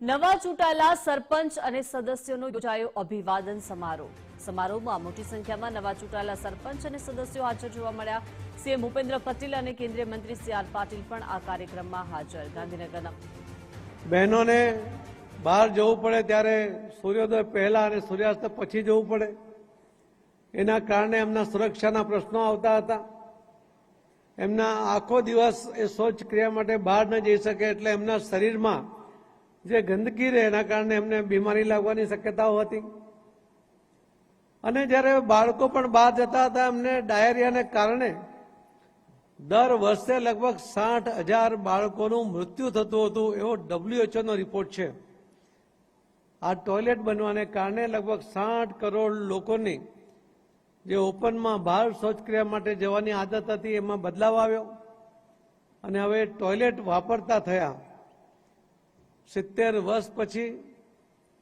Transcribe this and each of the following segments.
નવા ચૂંટાયેલા સરપંચ અને સદસ્યોનો યોજાયો અભિવાદન સમારોહ. સમારોહમાં મોટી સંખ્યામાં નવા ચૂંટાયેલા સરપંચ અને સદસ્યો હાજર જોવા મળ્યા. સીએમ ભૂપેન્દ્ર પટેલ અને કેન્દ્રીય મંત્રી સી આર પાટીલ પણ આ કાર્યક્રમમાં હાજર. ગાંધીનગરના બહેનોને બહાર જવું પડે ત્યારે સૂર્યોદય પહેલા અને સૂર્યાસ્ત પછી જવું પડે. એના કારણે એમના સુરક્ષાના પ્રશ્નો આવતા હતા. એમના આખો દિવસ એ શૌચ ક્રિયા માટે બહાર ન જઈ શકે એટલે એમના શરીરમાં જે ગંદકી રહે એના કારણે એમને બીમારી લાગવાની શક્યતાઓ હતી. અને જ્યારે બાળકો પણ બહાર જતા હતા, એમને ડાયરિયાને કારણે દર વર્ષે લગભગ સાઠ હજાર બાળકોનું મૃત્યુ થતું હતું એવો ડબ્લ્યુએચઓનો રિપોર્ટ છે. આ ટોયલેટ બનવાને કારણે લગભગ સાઠ કરોડ લોકોની જે ઓપનમાં બહાર શૌચક્રિયા માટે જવાની આદત હતી, એમાં બદલાવ આવ્યો. અને હવે ટોયલેટ વાપરતા થયા. સિત્તેર વર્ષ પછી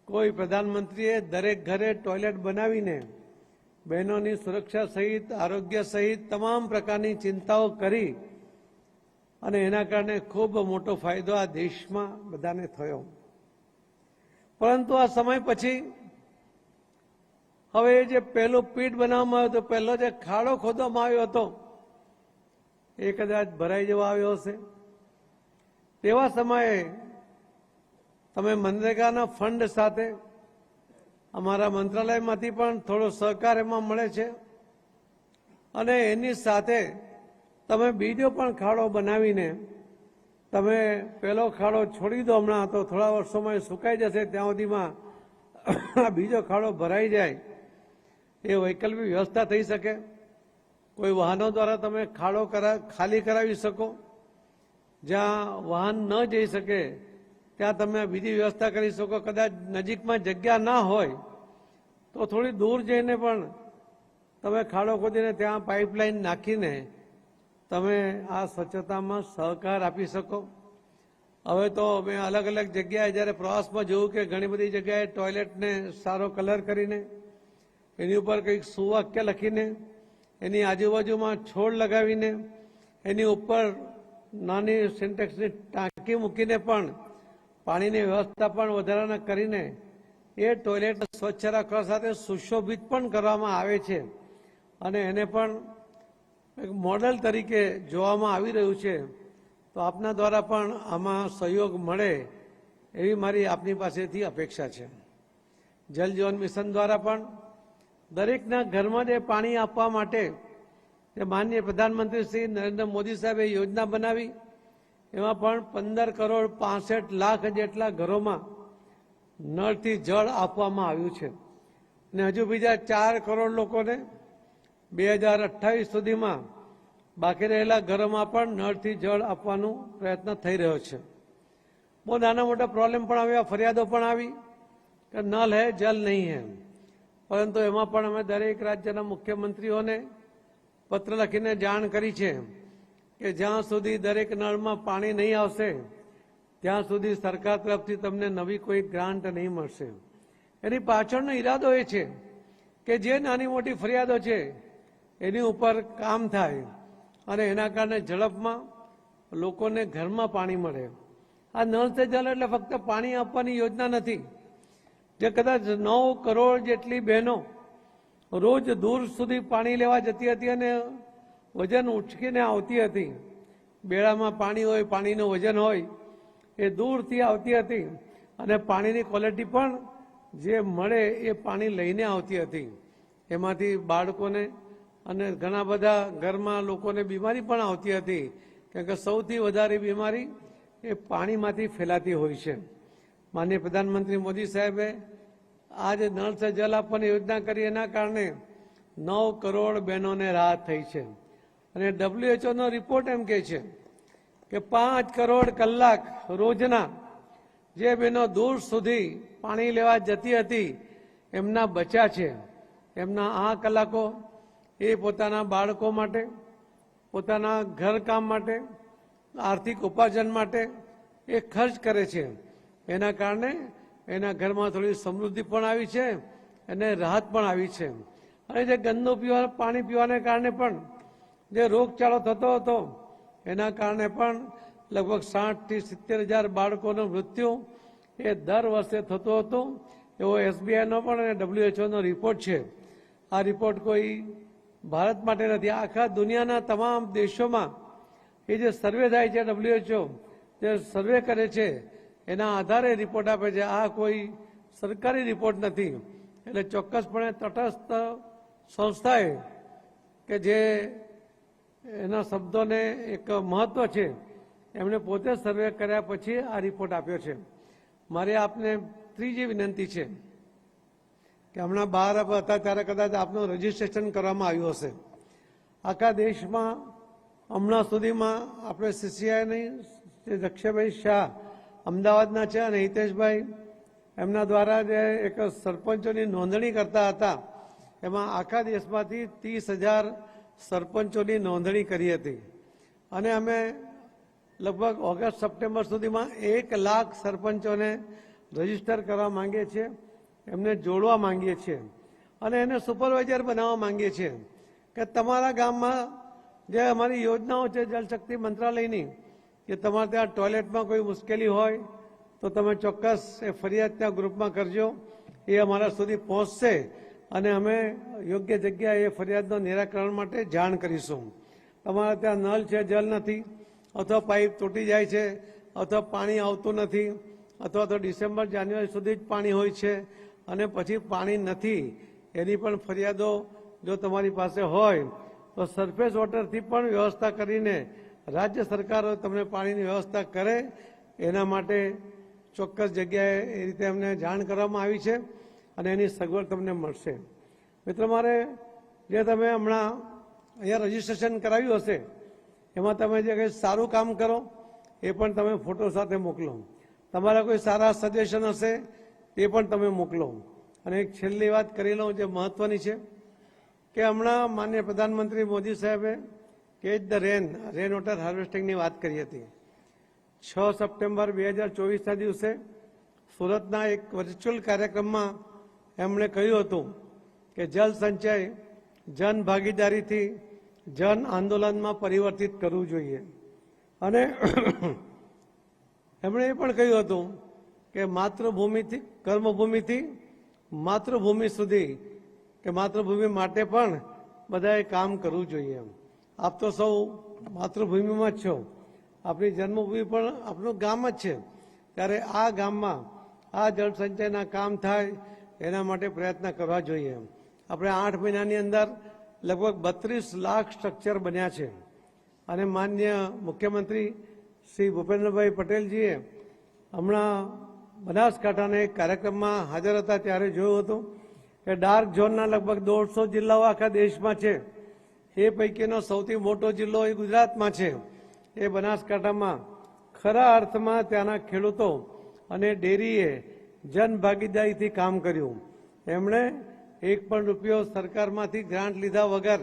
કોઈ પ્રધાનમંત્રીએ દરેક ઘરે ટોયલેટ બનાવીને બહેનોની સુરક્ષા સહિત, આરોગ્ય સહિત તમામ પ્રકારની ચિંતાઓ કરી અને એના કારણે ખૂબ મોટો ફાયદો આ દેશમાં બધાને થયો. પરંતુ આ સમય પછી હવે જે પહેલો પીઠ બનાવવામાં આવ્યો હતો પહેલો જે ખાડો ખોદવામાં આવ્યો હતો, એ કદાચ ભરાઈ જવા આવ્યો હશે. તેવા સમયે તમે મનરેગાના ફંડ સાથે અમારા મંત્રાલયમાંથી પણ થોડો સહકાર એમાં મળે છે. અને એની સાથે તમે બીજો પણ ખાડો બનાવીને તમે પહેલો ખાડો છોડી દો હમણાં તો થોડા વર્ષોમાં સુકાઈ જશે, ત્યાં સુધીમાં બીજો ખાડો ભરાઈ જાય. એ વૈકલ્પિક વ્યવસ્થા થઈ શકે. કોઈ વાહનો દ્વારા તમે ખાડો કરા, ખાલી કરાવી શકો. જ્યાં વાહન ન જઈ શકે ત્યાં તમે બીજી વ્યવસ્થા કરી શકો. કદાચ નજીકમાં જગ્યા ના હોય, તો થોડી દૂર જઈને પણ તમે ખાડો ખોદીને ત્યાં પાઇપલાઇન નાખીને તમે આ સ્વચ્છતામાં સહકાર આપી શકો. હવે તો મેં અલગ અલગ જગ્યાએ જ્યારે પ્રવાસમાં જોયું કે ઘણી બધી જગ્યાએ ટોયલેટને સારો કલર કરીને, એની ઉપર કંઈક સુવાક્ય લખીને, એની આજુબાજુમાં છોડ લગાવીને, એની ઉપર નાની સિન્ટેક્સની ટાંકી મૂકીને પણ પાણીની વ્યવસ્થા પણ વધારાના કરીને એ ટોયલેટ સ્વચ્છ રાખવા સાથે સુશોભિત પણ કરવામાં આવે છે. અને એને પણ એક મોડલ તરીકે જોવામાં આવી રહ્યું છે. તો આપના દ્વારા પણ આમાં સહયોગ મળે એવી મારી આપની પાસેથી અપેક્ષા છે. જલ જીવન મિશન દ્વારા પણ દરેકના ઘરમાં જે પાણી આપવા માટે માનનીય પ્રધાનમંત્રી શ્રી નરેન્દ્ર મોદી સાહેબે યોજના બનાવી એમાં પણ પંદર કરોડ પાસઠ લાખ જેટલા ઘરોમાં નળથી જળ આપવામાં આવ્યું છે. અને હજુ બીજા ચાર કરોડ લોકોને બે હજાર અઠ્ઠાવીસ સુધીમાં બાકી રહેલા ઘરોમાં પણ નળથી જળ આપવાનો પ્રયત્ન થઈ રહ્યો છે. બહુ નાના મોટા પ્રોબ્લેમ પણ આવ્યા ફરિયાદો પણ આવી કે નલ હે, જલ નહીં હે. પરંતુ એમાં પણ અમે દરેક રાજ્યના મુખ્યમંત્રીઓને પત્ર લખીને જાણ કરી છે. કે જ્યાં સુધી દરેક નળમાં પાણી નહીં આવશે, ત્યાં સુધી સરકાર તરફથી તમને નવી કોઈ ગ્રાન્ટ નહીં મળશે. એની પાછળનો ઈરાદો એ છે કે જે નાની મોટી ફરિયાદો છે, એની ઉપર કામ થાય અને એના કારણે ઝડપમાં લોકોને ઘરમાં પાણી મળે. આ નળ સે જલ એટલે ફક્ત પાણી આપવાની યોજના નથી. જે કદાચ નવ કરોડ જેટલી બહેનો રોજ દૂર સુધી પાણી લેવા જતી હતી અને વજન ઉચકીને આવતી હતી. બેડામાં પાણી હોય, પાણીનું વજન હોય, એ દૂરથી આવતી હતી અને પાણીની ક્વોલિટી પણ જે મળે એ પાણી લઈને આવતી હતી. એમાંથી બાળકોને અને ઘણા બધા ઘરમાં લોકોને બીમારી પણ આવતી હતી. કેમ કે સૌથી વધારે બીમારી એ પાણીમાંથી ફેલાતી હોય છે. માનનીય પ્રધાનમંત્રી મોદી સાહેબે આજે નળ સે જલ આપવાની યોજના કરી એના કારણે નવ કરોડ બહેનોને રાહત થઈ છે. અને ડબ્લ્યુએચઓનો રિપોર્ટ એમ કે છે કે પાંચ કરોડ કલાક રોજના જે બહેનો દૂર સુધી પાણી લેવા જતી હતી, એમના બચ્યા છે. એમના આ કલાકો એ પોતાના બાળકો માટે, પોતાના ઘરકામ માટે, આર્થિક ઉપાર્જન માટે એ ખર્ચ કરે છે. એના કારણે એના ઘરમાં થોડી સમૃદ્ધિ પણ આવી છે અને રાહત પણ આવી છે. અને જે ગંદુ પીવા, પાણી પીવાને કારણે પણ જે રોગચાળો થતો હતો, એના કારણે પણ લગભગ સાઠથી સિત્તેર હજાર બાળકોનું મૃત્યુ એ દર વર્ષે થતું હતું. એવો એસબીઆઈનો પણ અને ડબ્લ્યુએચઓનો રિપોર્ટ છે. આ રિપોર્ટ કોઈ ભારત માટે નથી, આખા દુનિયાના તમામ દેશોમાં એ જે સર્વે થાય છે, ડબ્લ્યુએચઓ જે સર્વે કરે છે, એના આધારે રિપોર્ટ આપે છે. આ કોઈ સરકારી રિપોર્ટ નથી. એટલે ચોક્કસપણે તટસ્થ સંસ્થાએ કે જે એના શબ્દોને એક મહત્વ છે. એમણે પોતે સર્વે કર્યા પછી આ રિપોર્ટ આપ્યો છે. મારે આપને ત્રીજી વિનંતી છે કે હમણાં બહાર હતા ત્યારે કદાચ આપનું રજીસ્ટ્રેશન કરવામાં આવ્યું હશે. આખા દેશમાં હમણાં સુધીમાં આપણે સીસીઆઈની દક્ષાભાઈ શાહ અમદાવાદના છે અને હિતેશભાઈ એમના દ્વારા જે એક સરપંચોની નોંધણી કરતા હતા, એમાં આખા દેશમાંથી ત્રીસ હજાર સરપંચોની નોંધણી કરી હતી. અને અમે લગભગ ઓગસ્ટ, સપ્ટેમ્બર સુધીમાં એક લાખ સરપંચોને રજિસ્ટર કરવા માંગીએ છીએ, એમને જોડવા માંગીએ છીએ અને એને સુપરવાઇઝર બનાવવા માંગીએ છીએ કે તમારા ગામમાં જે અમારી યોજનાઓ છે જલશક્તિ મંત્રાલયની, કે તમારે ત્યાં ટોયલેટમાં કોઈ મુશ્કેલી હોય, તો તમે ચોક્કસ એ ફરિયાદ ત્યાં ગ્રુપમાં કરજો. એ અમારા સુધી પહોંચશે. અને અમે યોગ્ય જગ્યાએ ફરિયાદનો નિરાકરણ માટે જાણ કરીશું. તમારે ત્યાં નળ છે, જલ નથી, અથવા પાઇપ તૂટી જાય છે, અથવા પાણી આવતું નથી, અથવા તો ડિસેમ્બર, જાન્યુઆરી સુધી જ પાણી હોય છે, અને પછી પાણી નથી, એની પણ ફરિયાદો જો તમારી પાસે હોય, તો સરફેસ વોટરથી પણ વ્યવસ્થા કરીને રાજ્ય સરકારો તમને પાણીની વ્યવસ્થા કરે, એના માટે ચોક્કસ જગ્યાએ એ રીતે અમને જાણ કરવામાં આવી છે. અને એની સગવડ તમને મળશે. મિત્ર મારે, જે તમે હમણાં અહીંયા રજીસ્ટ્રેશન કરાવ્યું હશે, એમાં તમે જે કંઈ સારું કામ કરો, એ પણ તમે ફોટો સાથે મોકલો. તમારા કોઈ સારા સજેશન હશે, એ પણ તમે મોકલો. અને એક છેલ્લી વાત કરી લઉં જે મહત્વની છે, કે હમણાં માન્ય પ્રધાનમંત્રી મોદી સાહેબે catch the rain rain water હાર્વેસ્ટિંગની વાત કરી હતી. છ સપ્ટેમ્બર બે હજાર ચોવીસના દિવસે સુરતના એક વર્ચ્યુઅલ કાર્યક્રમમાં એમણે કહ્યું હતું કે જલ સંચય જન ભાગીદારીથી જન આંદોલનમાં પરિવર્તિત કરવું જોઈએ. અને એમણે એ પણ કહ્યું હતું કે માતૃભૂમિથી, કર્મભૂમિથી માતૃભૂમિ સુધી, કે માતૃભૂમિ માટે પણ બધાએ કામ કરવું જોઈએ આપ તો સૌ માતૃભૂમિમાં જ છો. આપણી જન્મભૂમિ પણ આપણું ગામ જ છે. ત્યારે આ ગામમાં આ જળ સંચયના કામ થાય એના માટે પ્રયત્ન કરવા જોઈએ આપણે આઠ મહિનાની અંદર લગભગ બત્રીસ લાખ સ્ટ્રક્ચર બન્યા છે. અને માન્ય મુખ્યમંત્રી શ્રી ભૂપેન્દ્રભાઈ પટેલજીએ હમણાં બનાસકાંઠાના એક કાર્યક્રમમાં હાજર હતા ત્યારે જોયું હતું કે ડાર્ક ઝોનના લગભગ દોઢસો જિલ્લાઓ આખા દેશમાં છે. એ પૈકીનો સૌથી મોટો જિલ્લો એ ગુજરાતમાં છે. એ બનાસકાંઠામાં ખરા અર્થમાં ત્યાંના ખેડૂતો અને ડેરીએ જન ભાગીદારીથી કામ કર્યું. એમણે એક પણ રૂપિયો સરકારમાંથી ગ્રાન્ટ લીધા વગર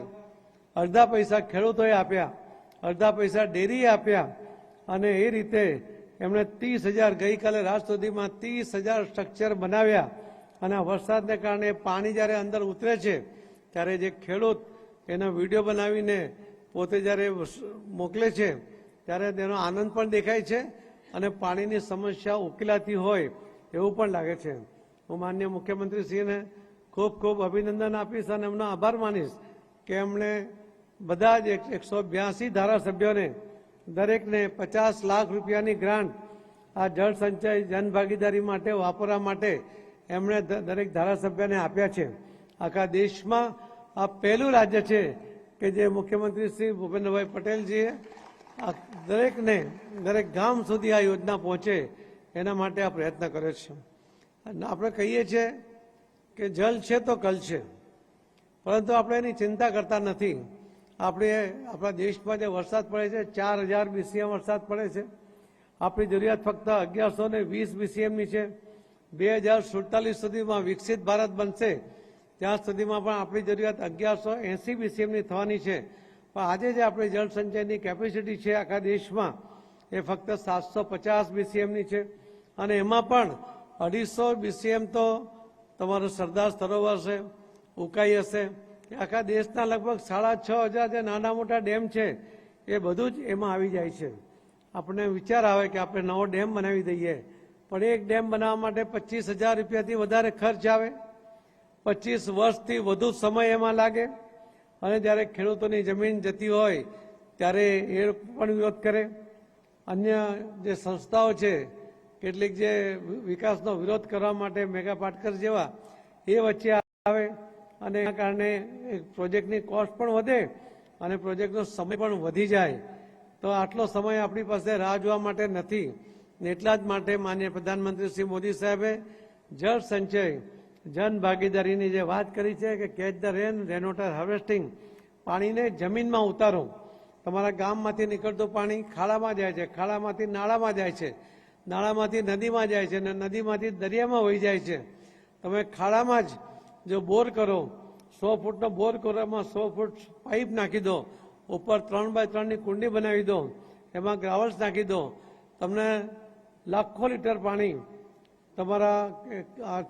અડધા પૈસા ખેડૂતોએ આપ્યા, અડધા પૈસા ડેરીએ આપ્યા અને એ રીતે એમણે ત્રીસ હજાર ગઈકાલે રાત સુધીમાં ત્રીસ હજાર સ્ટ્રક્ચર બનાવ્યા અને વરસાદને કારણે પાણી જ્યારે અંદર ઉતરે છે, ત્યારે જે ખેડૂત એનો વીડિયો બનાવીને પોતે જ્યારે મોકલે છે, ત્યારે તેનો આનંદ પણ દેખાય છે અને પાણીની સમસ્યા ઉકેલાતી હોય એવું પણ લાગે છે. હું માન્ય મુખ્યમંત્રીશ્રીને ખૂબ ખૂબ અભિનંદન આપીશ અને એમનો આભાર માનીશ કે એમણે બધા જ એકસો બ્યાસી ધારાસભ્યોને દરેકને પચાસ લાખ રૂપિયાની ગ્રાન્ટ આ જળ સંચય જનભાગીદારી માટે વાપરવા માટે એમણે દરેક ધારાસભ્યને આપ્યા છે. આખા દેશમાં આ પહેલું રાજ્ય છે કે જે મુખ્યમંત્રી શ્રી ભૂપેન્દ્રભાઈ પટેલજીએ દરેકને દરેક ગામ સુધી આ યોજના પહોંચે એના માટે આ પ્રયત્ન કરે છે. અને આપણે કહીએ છીએ કે જલ છે તો કલ છે. પરંતુ આપણે એની ચિંતા કરતા નથી. આપણે આપણા દેશમાં જે વરસાદ પડે છે, ચાર હજાર બીસીએમ વરસાદ પડે છે. આપણી જરૂરિયાત ફક્ત અગિયારસો ને વીસ બીસીએમની છે. બે હજાર સુડતાલીસ સુધીમાં વિકસિત ભારત બનશે, ત્યાં સુધીમાં પણ આપણી જરૂરિયાત અગિયારસો એંસી બીસીએમની થવાની છે. પણ આજે જે આપણી જળ સંચયની કેપેસિટી છે આખા દેશમાં, એ ફક્ત સાતસો પચાસ બીસીએમની છે. અને એમાં પણ અઢીસો બીસીએમ તો તમારું સરદાર સરોવર છે ઉકાઈ હશે. આખા દેશના લગભગ સાડા છ હજાર જે નાના મોટા ડેમ છે, એ બધું જ એમાં આવી જાય છે. આપણને વિચાર આવે કે આપણે નવો ડેમ બનાવી દઈએ. પણ એક ડેમ બનાવવા માટે પચીસ હજાર રૂપિયાથી વધારે ખર્ચ આવે. પચીસ વર્ષથી વધુ સમય એમાં લાગે. અને જ્યારે ખેડૂતોની જમીન જતી હોય, ત્યારે એ પણ વિરોધ કરે. અન્ય જે સંસ્થાઓ છે કેટલીક જે વિકાસનો વિરોધ કરવા માટે મેગા પાટકર જેવા એ વચ્ચે આવે અને એના કારણે પ્રોજેક્ટની કોસ્ટ પણ વધે અને પ્રોજેક્ટનો સમય પણ વધી જાય. તો આટલો સમય આપણી પાસે રાહ જોવા માટે નથી. એટલા જ માટે માન્ય પ્રધાનમંત્રી શ્રી મોદી સાહેબે જળ સંચય, જન ભાગીદારીની જે વાત કરી છે કે catch the rain rain water harvesting, પાણીને જમીનમાં ઉતારો. તમારા ગામમાંથી નીકળતું પાણી ખાડામાં જાય છે, ખાડામાંથી નાળામાં જાય છે. નાળામાંથી નદીમાં જાય છે અને નદીમાંથી દરિયામાં વહી જાય છે. તમે ખાડામાં જ જો બોર કરો, સો ફૂટનો બોર કરો, એમાં સો ફૂટ પાઇપ નાખી દો, ઉપર ત્રણ બાય ત્રણની કુંડી બનાવી દો, એમાં ગ્રાવલ્સ નાખી દો, તમને લાખો લીટર પાણી તમારા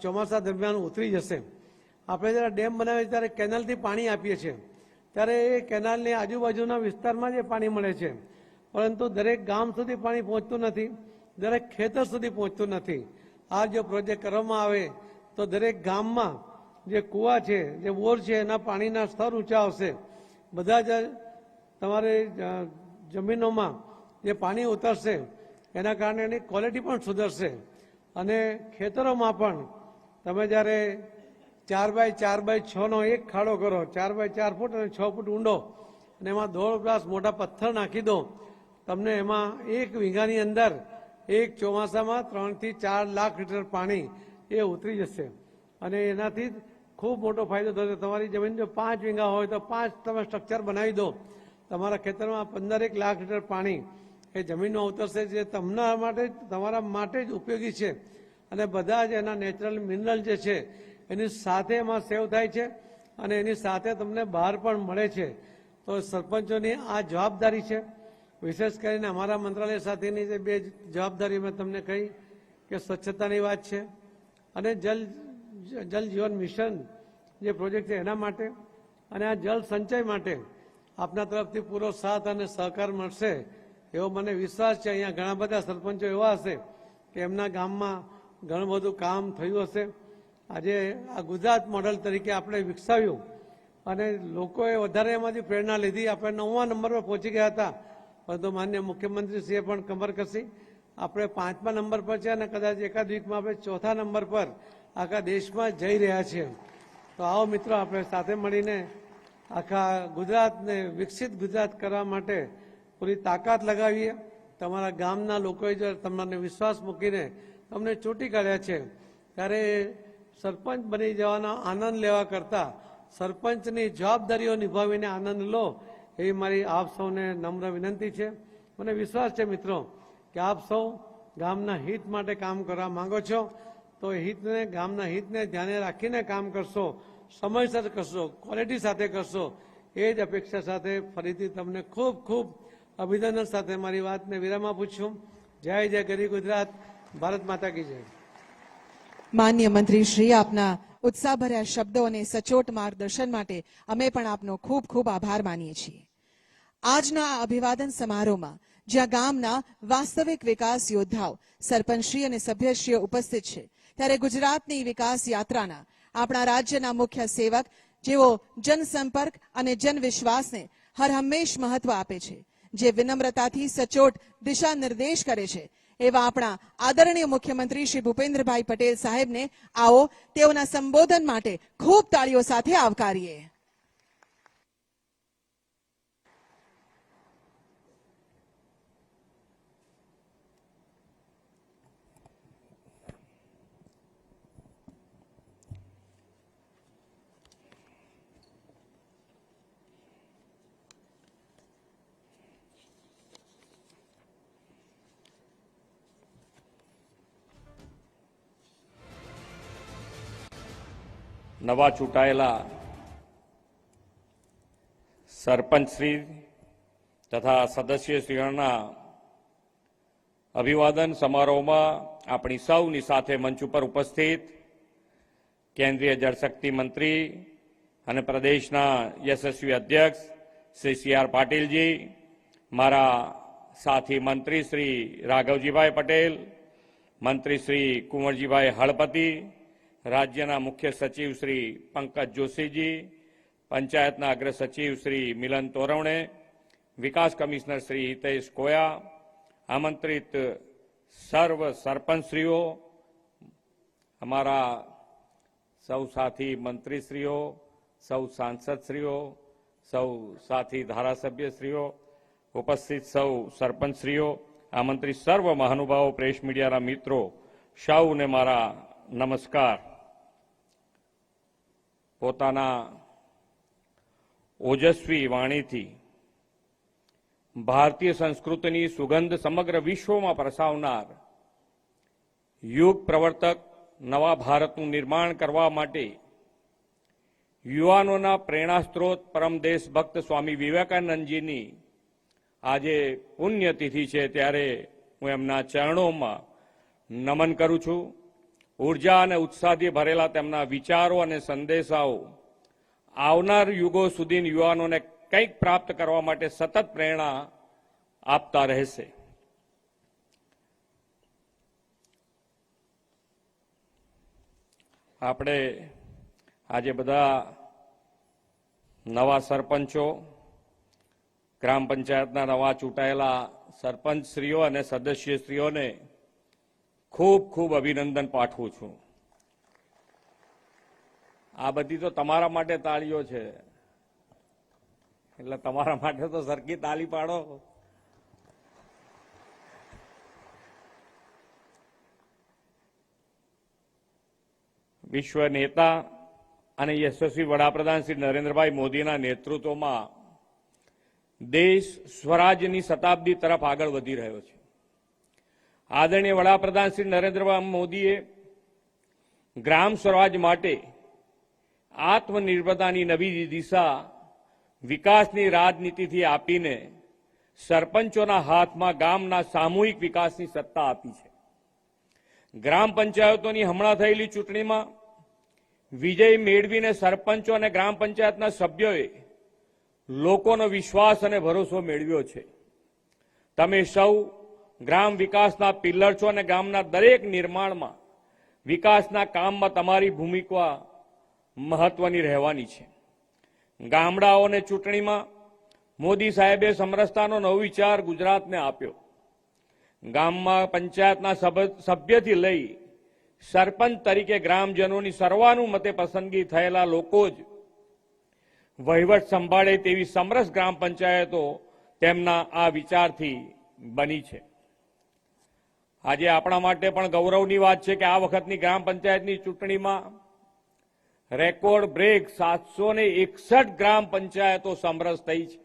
ચોમાસા દરમિયાન ઉતરી જશે. આપણે જ્યારે ડેમ બનાવીએ ત્યારે કેનાલથી પાણી આપીએ છીએ. ત્યારે એ કેનાલની આજુબાજુના વિસ્તારમાં જે પાણી મળે છે. પરંતુ દરેક ગામ સુધી પાણી પહોંચતું નથી. દરેક ખેતર સુધી પહોંચતું નથી. આ જો પ્રોજેક્ટ કરવામાં આવે, તો દરેક ગામમાં જે કૂવા છે, જે બોર છે, એના પાણીના સ્તર ઊંચા આવશે. બધા જ તમારે જમીનોમાં જે પાણી ઉતરશે, એના કારણે એની ક્વોલિટી પણ સુધરશે. અને ખેતરોમાં પણ તમે જ્યારે ચાર બાય ચાર બાય છનો એક ખાડો કરો, ચાર બાય ચાર ફૂટ અને છ ફૂટ ઊંડો, અને એમાં દોઢ ગ્લાસ મોટા પથ્થર નાખી દો, તમને એમાં એક વીઘાની અંદર એક ચોમાસામાં ત્રણથી ચાર લાખ લીટર પાણી એ ઉતરી જશે. અને એનાથી ખૂબ મોટો ફાયદો થશે. તમારી જમીન જો પાંચ વીંગા હોય તો પાંચ તમે સ્ટ્રક્ચર બનાવી દો. તમારા ખેતરમાં પંદરેક લાખ લીટર પાણી એ જમીનમાં ઉતરશે, જે તમને માટે તમારા માટે જ ઉપયોગી છે. અને બધા જ એના નેચરલ મિનરલ જે છે, એની સાથે એમાં સેવ થાય છે અને એની સાથે તમને બહાર પણ મળે છે. તો સરપંચોની આ જવાબદારી છે. વિશેષ કરીને અમારા મંત્રાલય સાથેની જે બે જવાબદારી મેં તમને કહી કે સ્વચ્છતાની વાત છે અને જલ જલ જીવન મિશન જે પ્રોજેક્ટ છે એના માટે અને આ જળ સંચય માટે આપના તરફથી પૂરો સાથ અને સહકાર મળશે એવો મને વિશ્વાસ છે. અહીંયા ઘણા બધા સરપંચો એવા હશે કે એમના ગામમાં ઘણું બધું કામ થયું હશે. આજે આ ગુજરાત મોડલ તરીકે આપણે વિકસાવ્યું અને લોકોએ વધારે એમાંથી પ્રેરણા લીધી. આપણે નવમા નંબર પર પહોંચી ગયા હતા. પરંતુ માન્ય મુખ્યમંત્રીશ્રીએ પણ કમર કસી. આપણે પાંચમા નંબર પર છે અને કદાચ એકાદ વીકમાં આપણે ચોથા નંબર પર આખા દેશમાં જઈ રહ્યા છીએ. તો આવો મિત્રો આપણે સાથે મળીને આખા ગુજરાતને વિકસિત ગુજરાત કરવા માટે પૂરી તાકાત લગાવીએ. તમારા ગામના લોકોએ જો તમને વિશ્વાસ મૂકીને તમને ચૂંટી કાઢ્યા છે, ત્યારે સરપંચ બની જવાનો આનંદ લેવા કરતાં સરપંચની જવાબદારીઓ નિભાવીને આનંદ લો. એવી મારી આપ સૌને નમ્ર વિનંતી છે. મને વિશ્વાસ છે મિત્રો કે આપ સૌ ગામના હિત માટે કામ કરવા માંગો છો. તો હિતને, ગામના હિતને ધ્યાને રાખીને કામ કરશો, સમયસર કરશો ક્વોલિટી સાથે કરશો, એ જ અપેક્ષા સાથે ફરીથી તમને ખૂબ ખૂબ અભિનંદન સાથે મારી વાતને વિરામ આપું છું. જય જય ગરી ગુજરાત. ભારત માતા કી જય. માન્ય મંત્રી શ્રી આપના ઉત્સાહભર્યા શબ્દો અને સચોટ માર્ગદર્શન માટે અમે પણ આપનો ખૂબ ખૂબ આભાર માનીએ છીએ. આજના આ અભિવાદન સમારોહમાં જ્યાં ગામના વાસ્તવિક વિકાસ યોદ્ધાઓ, સરપંચશ્રી અને સભ્યશ્રીઓ ઉપસ્થિત છે, ત્યારે ગુજરાતની વિકાસ યાત્રાના આપણા રાજ્યના મુખ્ય સેવક જેઓ જનસંપર્ક અને જનવિશ્વાસને હર હંમેશ મહત્વ આપે છે, જે વિનમ્રતાથી સચોટ દિશા નિર્દેશ કરે છે એવા આપણા આદરણીય મુખ્યમંત્રી શ્રી ભૂપેન્દ્રભાઈ પટેલ સાહેબને આવો તેઓના સંબોધન માટે ખૂબ તાળીઓ સાથે આવકારીએ. નવા ચૂંટાયેલા સરપંચશ્રી તથા સદસ્યશ્રીઓના અભિવાદન સમારોહમાં આપણી સૌની સાથે મંચ ઉપર ઉપસ્થિત કેન્દ્રીય જળશક્તિ મંત્રી અને પ્રદેશના યશસ્વી અધ્યક્ષ શ્રી સી આર પાટીલજી, મારા સાથી મંત્રી શ્રી રાઘવજીભાઈ પટેલ, મંત્રી શ્રી કુંવરજીભાઈ હળપતિ રાજ્યના મુખ્ય સચિવ શ્રી પંકજ જોશીજી, પંચાયતના અગ્ર સચિવ શ્રી મિલન તોરવણે, વિકાસ કમિશનર શ્રી હિતેશ કોયા, આમંત્રિત સર્વ સરપંચશ્રીઓ, અમારા સૌ સાથી મંત્રીશ્રીઓ, સૌ સાંસદશ્રીઓ, સૌ સાથી ધારાસભ્યશ્રીઓ, ઉપસ્થિત સૌ સરપંચશ્રીઓ, આમંત્રિત સર્વ મહાનુભાવો, પ્રેસ મીડિયાના મિત્રો, સૌને મારા નમસ્કાર. પોતાના ઓજસ્વી વાણીથી ભારતીય સંસ્કૃતિની સુગંધ સમગ્ર વિશ્વમાં પ્રસાવનાર યુગ પ્રવર્તક નવા ભારતનું નિર્માણ કરવા માટે યુવાનોના પ્રેરણાસ્ત્રોત પરમ દેશભક્ત સ્વામી વિવેકાનંદજીની આજે પુણ્યતિથિ છે ત્યારે હું એમના ચરણોમાં નમન કરું છું. ઊર્જા અને ઉત્સાહથી ભરેલા તેમના વિચારો અને સંદેશાઓ આવનાર યુગો સુધી યુવાનોને કંઈક પ્રાપ્ત કરવા માટે સતત પ્રેરણા આપતા રહેશે. આપણે આજે બધા નવા સરપંચો, ગ્રામ પંચાયતના નવા ચૂંટાયેલા સરપંચશ્રીઓ અને સદસ્યશ્રીઓને ખૂબ ખૂબ અભિનંદન પાઠવું છું. આ બધી તો તમારા માટે તાળીઓ છે. એટલે તમારા માટે તો સરખી તાળી પાડો. વિશ્વ નેતા અને યશસ્વી વડાપ્રધાન શ્રી નરેન્દ્રભાઈ મોદીના નેતૃત્વમાં દેશ સ્વરાજ્યની શતાબ્દી તરફ આગળ વધી રહ્યો છે. આદરણીય વડાપ્રધાન શ્રી નરેન્દ્રભાઈ મોદીએ ગ્રામ સ્વરાજ માટે આત્મનિર્ભરતાની નવી દિશા વિકાસની રાજનીતિથી આપીને સરપંચોના હાથમાં ગામના સામૂહિક વિકાસની સત્તા આપી છે. ગ્રામ પંચાયતોની હમણાં થયેલી ચૂંટણીમાં વિજય મેળવીને સરપંચો અને ગ્રામ પંચાયતના સભ્યોએ લોકોનો વિશ્વાસ અને ભરોસો મેળવ્યો છે. તમે સૌ ગ્રામ વિકાસના પિલ્લર છો અને ગામના દરેક નિર્માણમાં વિકાસના કામમાં તમારી ભૂમિકા મહત્વની રહેવાની છે. ગામડાઓને ચૂંટણીમાં મોદી સાહેબે સમરસતાનો નવો વિચાર ગુજરાતને આપ્યો. ગામમાં પંચાયતના સભ- સભ્યથી લઈ સરપંચ તરીકે ગ્રામજનોની સર્વાનુમતે પસંદગી થયેલા લોકો જ વહીવટ સંભાળે તેવી સમરસ ગ્રામ પંચાયતો તેમના આ વિચારથી બની છે. આજે આપણા માટે પણ ગૌરવની વાત છે કે આ વખતની ગ્રામ પંચાયતની ચૂંટણીમાં રેકોર્ડ બ્રેક સાતસો એકસઠ ગ્રામ પંચાયતો સમરસ થઈ છે.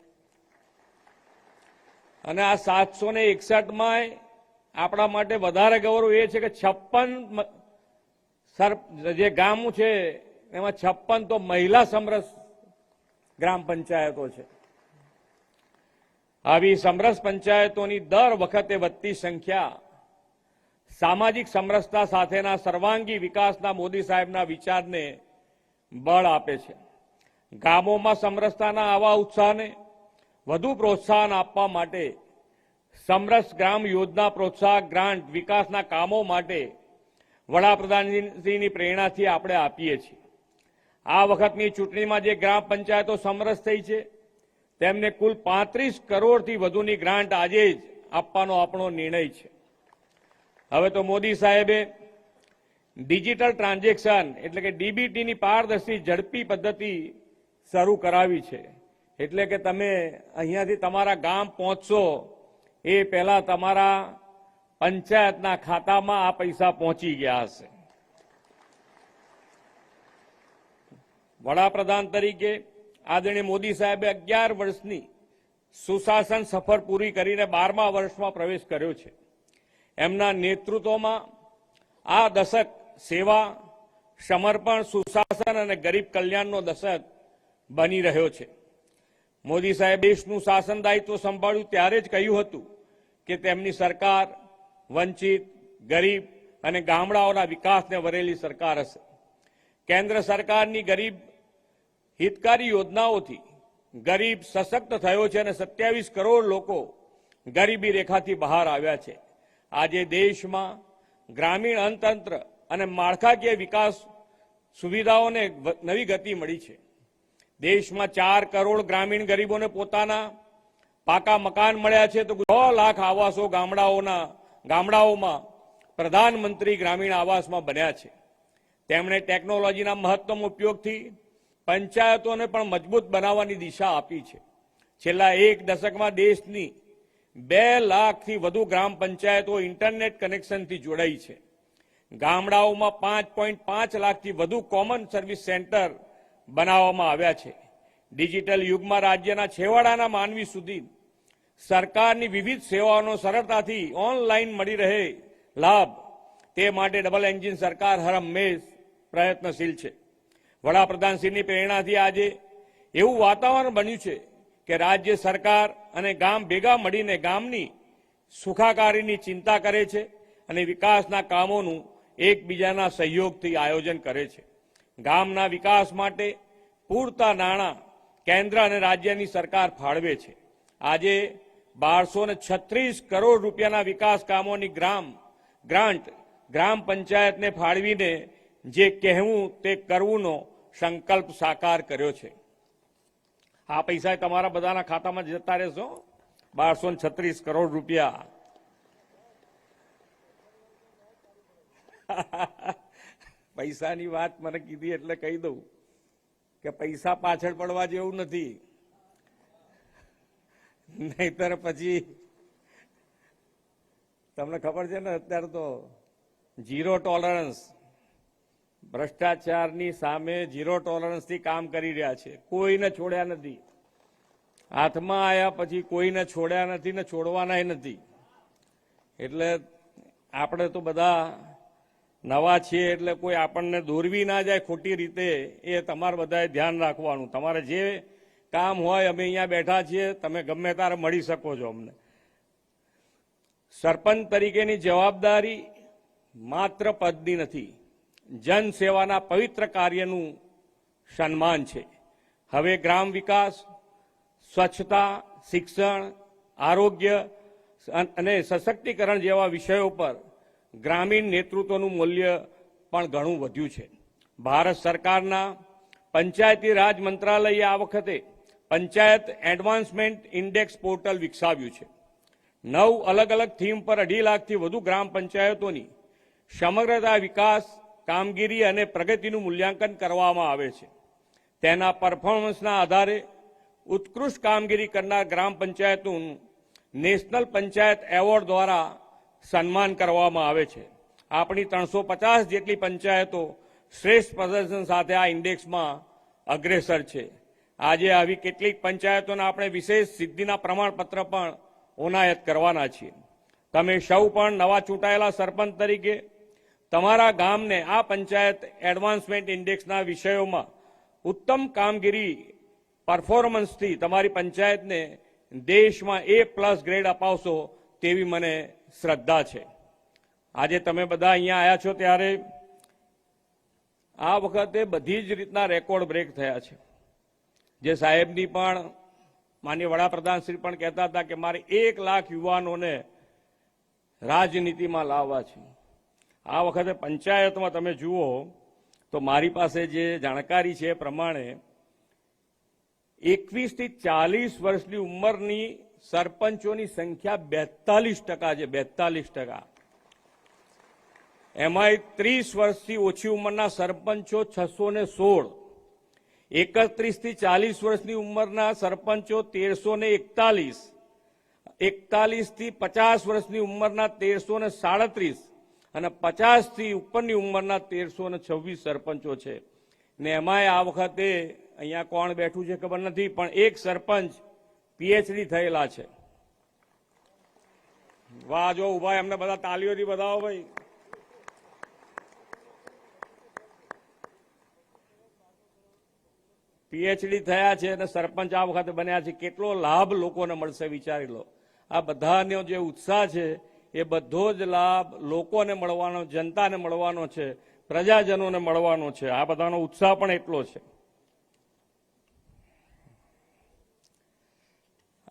અને આ સાતસો ને આપણા માટે વધારે ગૌરવ એ છે કે છપ્પન જે ગામ છે, એમાં છપ્પન તો મહિલા સમરસ ગ્રામ પંચાયતો છે. આવી સમરસ પંચાયતોની દર વખતે વધતી સંખ્યા સામાજિક સમરસતા સાથેના સર્વાંગી વિકાસના મોદી સાહેબના વિચારને બળ આપે છે. ગામોમાં સમરસતાના આવા ઉત્સાહને વધુ પ્રોત્સાહન આપવા માટે સમરસ ગ્રામ યોજના પ્રોત્સાહક ગ્રાન્ટ વિકાસના કામો માટે વડાપ્રધાનજીની પ્રેરણાથી આપણે આપીએ છીએ. આ વખતની ચૂંટણીમાં જે ગ્રામ પંચાયતો સમરસ થઈ છે, તેમને કુલ પાંત્રીસ કરોડથી વધુની ગ્રાન્ટ આજે જ આપવાનો આપણો નિર્ણય છે. હવે તો મોદી સાહેબે ડિજિટલ ટ્રાન્ઝેક્શન, એટલે કે ડીબીટીની પારદર્શી ઝડપી પદ્ધતિ શરૂ કરાવી છે. એટલે કે તમે અહીંયાથી તમારા ગામ પહોંચશો, એ પહેલા તમારા પંચાયતના ખાતામાં આ પૈસા પહોંચી ગયા હશે. વડાપ્રધાન તરીકે આદરણીય મોદી સાહેબે અગિયાર વર્ષની સુશાસન સફર પૂરી કરીને બારમા વર્ષમાં પ્રવેશ કર્યો છે. એમના નેતૃત્વમાં આ દશક સેવા, સમર્પણ, સુશાસન અને ગરીબ કલ્યાણનો દશક બની રહ્યો છે. મોદી સાહેબ દેશનું શાસન દાયિત્વ સંભાળ્યું ત્યારે જ કહ્યું હતું કે તેમની સરકાર વંચિત, ગરીબ અને ગામડાઓના વિકાસને વરેલી સરકાર હશે. કેન્દ્ર સરકારની ગરીબ હિતકારી યોજનાઓથી ગરીબ સશક્ત થયો છે અને સત્યાવીસ કરોડ લોકો ગરીબી રેખાથી બહાર આવ્યા છે. આજે દેશમાં ગ્રામીણ અર્થતંત્ર અને માળખાકીય વિકાસ સુવિધાઓને નવી ગતિ મળી છે. દેશમાં ચાર કરોડ ગ્રામીણ ગરીબોને પોતાના પાકા મકાન મળ્યા છે તો છ લાખ આવાસો ગામડાઓના, ગામડાઓમાં પ્રધાનમંત્રી ગ્રામીણ આવાસમાં બન્યા છે. તેમણે ટેકનોલોજીના મહત્તમ ઉપયોગથી પંચાયતોને પણ મજબૂત બનાવવાની દિશા આપી છે. છેલ્લા એક દશકમાં દેશની બે લાખથી વધુ ગ્રામ પંચાયતો ઇન્ટરનેટ કનેક્શનથી જોડાઈ છે. ગામડાઓમાં પાંચ પોઈન્ટ પાંચ લાખથી વધુ કોમન સર્વિસ સેન્ટર બનાવવામાં આવ્યા છે. ડિજિટલ યુગમાં રાજ્યના છેવાડાના માનવી સુધી સરકારની વિવિધ સેવાઓનો સરળતાથી ઓનલાઈન મળી રહે લાભ. તે માટે ડબલ એન્જિન સરકાર હર હંમેશ પ્રયત્નશીલ છે. વડાપ્રધાનશ્રીની પ્રેરણાથી આજે એવું વાતાવરણ બન્યું છે કે રાજ્ય સરકાર અને ગામ ભેગા મળીને ગામની સુખાકારીની ચિંતા કરે છે અને વિકાસના કામોનું એકબીજાના સહયોગથી આયોજન કરે છે. ગામના વિકાસ માટે પૂરતા નાણાં કેન્દ્ર અને રાજ્યની સરકાર ફાળવે છે. આજે બારસો છત્રીસ કરોડ રૂપિયાના વિકાસ કામોની ગ્રામ, ગ્રાન્ટ ગ્રામ પંચાયતને ફાળવીને જે કહેવું તે કરવુંનો સંકલ્પ સાકાર કર્યો છે. આ પૈસા તમારા બધાના ખાતામાં જતા રહેશો. બારસો છત્રીસ કરોડ રૂપિયા. પૈસાની વાત મને કીધી એટલે કહી દઉં કે પૈસા પાછળ પડવા જેવું નથી. નહીતર પછી તમને ખબર છે ને અત્યારે તો ઝીરો ટોલરન્સ. ભ્રષ્ટાચારની સામે ઝીરો ટોલરન્સથી કામ કરી રહ્યા છે. કોઈને છોડ્યા નથી. હાથમાં આવ્યા પછી કોઈને છોડ્યા નથી ને છોડવાના નથી. એટલે આપણે તો બધા નવા છીએ એટલે કોઈ આપણને દોરવી ના જાય ખોટી રીતે, એ તમારે બધાએ ધ્યાન રાખવાનું. તમારે જે કામ હોય અમે અહીંયા બેઠા છીએ, તમે ગમે ત્યારે મળી શકો છો અમને. સરપંચ તરીકેની જવાબદારી માત્ર પદની નથી. જનસેવાના પવિત્ર કાર્યનું સન્માન છે. હવે ગ્રામ વિકાસ, સ્વચ્છતા, શિક્ષણ, આરોગ્ય અને સશક્તિકરણ જેવા વિષયો પર ગ્રામીણ નેતૃત્વનું મૂલ્ય પણ ઘણું વધ્યું છે. ભારત સરકારના પંચાયતી રાજ મંત્રાલયે આ વખતે પંચાયત એડવાન્સમેન્ટ ઇન્ડેક્સ પોર્ટલ વિકસાવ્યું છે. નવ અલગ અલગ થીમ પર અઢી લાખથી વધુ ગ્રામ પંચાયતોની સમગ્રતા વિકાસ કામગીરી અને પ્રગતિનું મૂલ્યાંકન કરવામાં આવે છે. તેના પરફોર્મન્સના આધારે ઉત્કૃષ્ટ કામગીરી કરનાર ગ્રામ પંચાયતોનું નેશનલ પંચાયત એવોર્ડ દ્વારા સન્માન કરવામાં આવે છે. આપણી ત્રણસો પચાસ જેટલી પંચાયતો શ્રેષ્ઠ પ્રદર્શન સાથે આ ઇન્ડેક્સમાં અગ્રેસર છે. આજે આવી કેટલીક પંચાયતોને આપણે વિશેષ સિદ્ધિના પ્રમાણપત્ર પણ ઓનાયત કરવાના છીએ. તમે સૌ પણ નવા ચૂંટાયેલા સરપંચ તરીકે તમારા ગામને આ પંચાયત એડવાન્સમેન્ટ ઇન્ડેક્સના વિષયોમાં ઉત્તમ કામગીરી પરફોર્મન્સથી તમારી પંચાયતને દેશમાં એ પ્લસ ગ્રેડ અપાવશો તેવી મને શ્રદ્ધા છે. આજે તમે બધા અહીંયા આવ્યા છો ત્યારે આ વખતે બધી જ રીતના રેકોર્ડ બ્રેક થયા છે. જે સાહેબની પણ માન્ય વડાપ્રધાન શ્રી પણ કહેતા હતા કે મારે એક લાખ યુવાનોને રાજનીતિમાં લાવવા છે. આ વખતે પંચાયતમાં તમે જુઓ તો મારી પાસે જે જાણકારી છે એ પ્રમાણે એકવીસથી ચાલીસ વર્ષની ઉંમરની સરપંચોની સંખ્યા બેતાલીસ ટકા છે, બેતાલીસ ટકા. એમાંય ત્રીસ વર્ષથી ઓછી ઉંમરના સરપંચો છસો ને સોળ. એકત્રીસથી ચાલીસ વર્ષની ઉંમરના સરપંચો તેરસો ને એકતાલીસ. એકતાલીસથી પચાસ વર્ષની ઉંમરના તેરસો ને સાડત્રીસ. અને પચાસથી ઉપરની ઉંમરના તેરસો ને છવ્વીસ સરપંચો છે. ને એમાંય આ વખતે અહીંયા કોણ બેઠું છે ખબર નથી, પણ એક સરપંચ પીએચડી થયેલા છે. વાહ, જો ઊભા એમને બધા તાલીઓથી બતાવો ભાઈ. પીએચડી થયા છે અને સરપંચ આ વખતે બન્યા છે. કેટલો લાભ લોકોને મળશે વિચારી લો. આ બધાનો જે ઉત્સાહ છે એ બધો જ લાભ લોકોને મળવાનો, જનતાને મળવાનો છે, પ્રજાજનોને મળવાનો છે. આ બધાનો ઉત્સાહ પણ એટલો છે.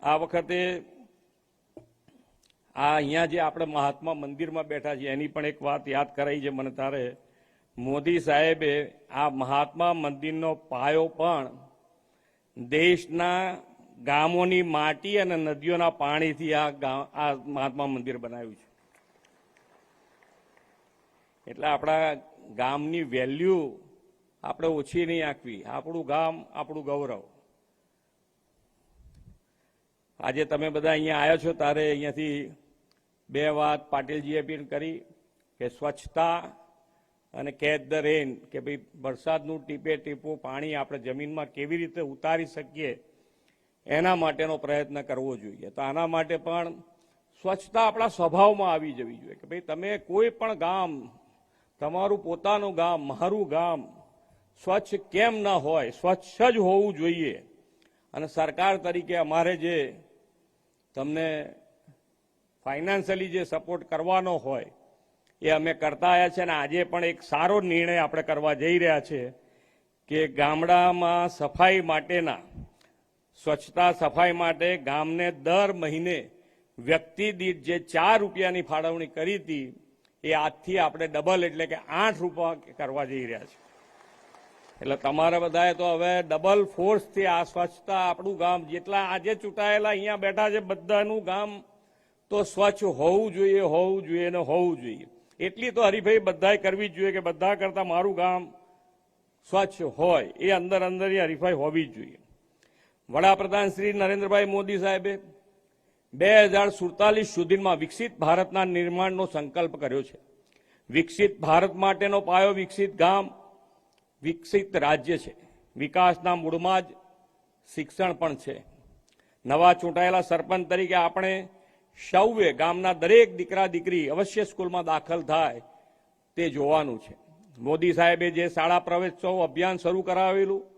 આ વખતે આ અહીંયા જે આપણે મહાત્મા મંદિરમાં બેઠા છીએ, એની પણ એક વાત યાદ કરાઈ છે મને તારે. મોદી સાહેબે આ મહાત્મા મંદિરનો પાયો પણ દેશના ગામોની માટી અને નદીઓના પાણીથી આ આ મહાત્મા મંદિર બનાવ્યું છે. એટલે આપણા ગામની વેલ્યુ આપણે ઓછી નહીં આંકવી. આપણું ગામ આપણું ગૌરવ. આજે તમે બધા અહીંયા આવ્યા છો, તારે અહીંયાથી બે વાત પાટીલજીએ પણ કરી, કે સ્વચ્છતા અને કેચ ધ રેન, કે ભાઈ વરસાદનું ટીપે ટીપું પાણી આપણે જમીનમાં કેવી રીતે ઉતારી શકીએ એના માટેનો પ્રયત્ન કરવો જોઈએ. તો આના માટે પણ સ્વચ્છતા આપણા સ્વભાવમાં આવી જવી જોઈએ કે ભાઈ તમે કોઈ પણ ગામ, તમારું પોતાનું ગામ, મારું ગામ સ્વચ્છ કેમ ન હોય, સ્વચ્છ જ હોવું જોઈએ. અને સરકાર તરીકે અમારે જે તમને ફાઇનાન્શિયલી જે સપોર્ટ કરવાનો હોય, એ અમે કરતા આવ્યા છે અને આજે પણ એક સારો નિર્ણય આપણે કરવા જઈ રહ્યા છે કે ગામડામાં સફાઈ માટેના સ્વચ્છતા સફાઈ માટે ગામને દર મહિને વ્યક્તિ દીઠ જે ચાર રૂપિયાની ફાળવણી કરી હતી, એ આજથી આપણે ડબલ એટલે કે આઠ રૂપિયા કરવા જઈ રહ્યા છે એટલે તમારે બધાએ તો હવે ડબલ ફોર્સથી આ સ્વચ્છતા આપણું ગામ જેટલા આજે ચૂંટાયેલા અહીંયા બેઠા છે, બધાનું ગામ તો સ્વચ્છ હોવું જોઈએ હોવું જોઈએ ને હોવું જોઈએ. એટલી તો હરીફાઈ બધાએ કરવી જ જોઈએ કે બધા કરતાં મારું ગામ સ્વચ્છ હોય, એ અંદર અંદરની હરીફાઈ હોવી જ જોઈએ. વડાપ્રધાન શ્રી નરેન્દ્રભાઈ મોદી સાહેબે બે હજાર સુડતાલીસ સુધીમાં વિકસિત ભારતના નિર્માણનો સંકલ્પ કર્યો છે. વિકસિત ભારત માટેનો પાયો વિકસિત ગામ, વિકસિત રાજ્ય છે. વિકાસના મૂળમાં જ શિક્ષણ પણ છે. નવા ચૂંટાયેલા સરપંચ તરીકે આપણે સૌએ ગામના દરેક દીકરા દીકરી અવશ્ય સ્કૂલમાં દાખલ થાય તે જોવાનું છે. મોદી સાહેબે જે શાળા પ્રવેશોત્સવ અભિયાન શરૂ કરાવેલું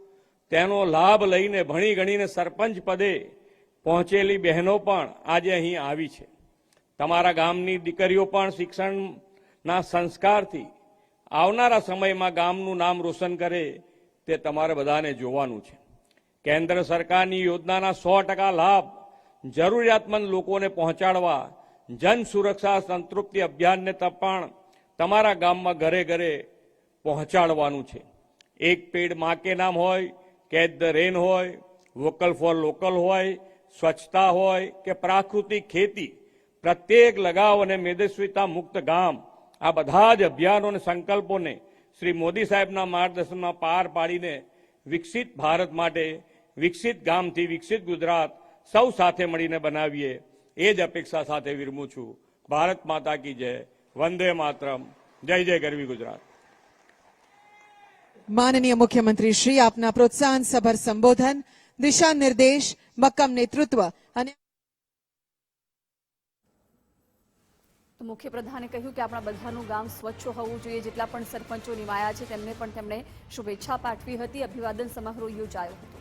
તેનો લાભ લઈને ભણી ગણીને સરપંચ પદે પહોંચેલી બહેનો પણ આજે અહીં આવી છે. તમારા ગામની દીકરીઓ પણ શિક્ષણના સંસ્કારથી આવનારા સમયમાં ગામનું નામ રોશન કરે તે તમારે બધાને જોવાનું છે. કેન્દ્ર સરકારની યોજનાના સો ટકા લાભ જરૂરિયાતમંદ લોકોને પહોંચાડવા, જન સુરક્ષા સંતૃપ્તિ અભિયાનને પણ તમારા ગામમાં ઘરે ઘરે પહોંચાડવાનું છે. એક પેડમાં કે નામ હોય કેચ ધ રેન હોય, વોકલ ફોર લોકલ હોય, સ્વચ્છતા હોય કે પ્રાકૃતિક ખેતી, પ્રત્યેક લગાવ અને મેદસ્વીતા મુક્ત ગામ. આ બધા જ અભિયાનો અને સંકલ્પોને શ્રી મોદી સાહેબના માર્ગદર્શનમાં પાર પાડીને વિકસિત ભારત માટે, વિકસિત ગામથી વિકસિત ગુજરાત સૌ સાથે મળીને બનાવીએ, એ જ અપેક્ષા સાથે વિરમું છું. ભારત માતા કી જય. વંદે માતરમ. જય જય ગરવી ગુજરાત. માનનીય મુખ્યમંત્રી શ્રી આપના પ્રોત્સાહન સભર સંબોધન દિશા નિર્દેશ મક્કમ નેતૃત્વ અને તો મુખ્યપ્રધાને કહ્યું કે આપણા બધાનું ગામ સ્વચ્છ હોવું જોઈએ, જેટલા પણ સરપંચો નિમાયા છે, તેમને પણ તેમણે શુભેચ્છા પાઠવી હતી. અભિવાદન સમારોહ યોજાયો હતો.